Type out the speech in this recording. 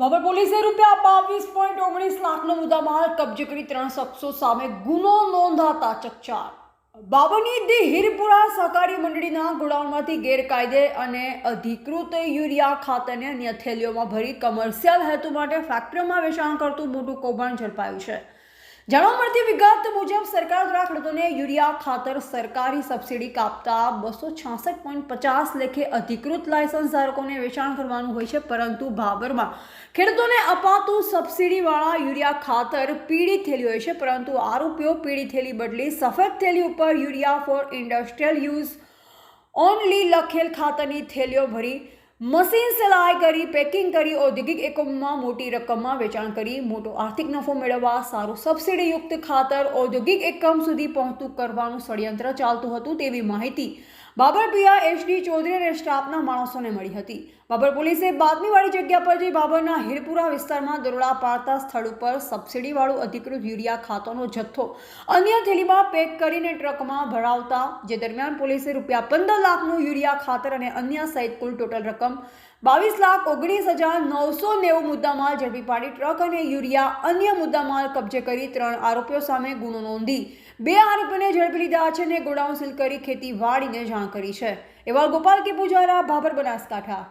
પોલીસે રૂપિયા બાવીસ પોઈન્ટ ઓગણીસ લાખનો મુદ્દામાલ કબજે કરી ત્રણ શખ્સો સામે ગુનો નોંધાતા ચકચાર. બાબરની દી હિરપુરા સહકારી મંડળીના ગોડાઉનમાંથી ગેરકાયદે અને અધિકૃત યુરિયા ખાતરને અન્ય થેલીઓમાં ભરી કમર્શિયલ હેતુ માટે ફેક્ટરીમાં વેચાણ કરતું મોટું કૌભાંડ ઝડપાયું છે. જાણવા મળતી વિગત મુજબ સરકાર દ્વારા ખેડૂતોને યુરિયા ખાતર સરકારી સબસિડી કાપતા બસો છાસઠ પોઈન્ટ પચાસ લેખે અધિકૃત લાયસન્સ ધારકોને વેચાણ કરવાનું હોય છે, પરંતુ ભાબરમાં ખેડૂતોને અપાતું સબસિડીવાળા યુરિયા ખાતર પીળી થેલી હોય છે, પરંતુ આરોપીઓ પીળી થેલી બદલી સફેદ થેલી ઉપર urea for industrial use only લખેલ ખાતરની થેલીઓ ભરી મશીન સિલાઈ કરી પેકિંગ કરી, ઔદ્યોગિક એકમમાં મોટી રકમમાં વેચાણ કરી, મોટો આર્થિક નફો મેળવવા, સારું સબસિડીયુક્ત ખાતર, ઔદ્યોગિક એકમ સુધી પહોંચતું કરવાનું ષડયંત્ર ચાલતું હતું તેવી માહિતી બાબરપિયા એચડી ચૌધરી અને સ્ટાફના માણસોને મળી હતી. બાબર પોલીસે બાતમીવાળી જગ્યા પર જે બાબરના હીરપુરા વિસ્તારમાં દરોડા પાડતા સ્થળ ઉપર સબસિડીવાળું અધિકૃત યુરિયા ખાતોનો જથ્થો અન્ય થેલીમાં પેક કરીને ટ્રકમાં ભરાવતા, જે દરમિયાન પોલીસે રૂપિયા પંદર લાખનું યુરિયા ખાતર અને અન્ય સહિત કુલ ટોટલ રકમ બાવીસ લાખ ઓગણીસ હજાર નવસો નેવું મુદ્દામાલ ઝડપી પાડી ટ્રક અને યુરિયા અન્ય મુદ્દામાલ કબજે કરી ત્રણ આરોપીઓ સામે ગુનો નોંધી. બે આરોપીને ઝડપી લીધા છે અને ગોડાઉન સીલ કરી ખેતી વાડીને જાણ કરી છે. એવા ગોપાલ કે પૂજારા, ભાભર બનાસકાંઠા.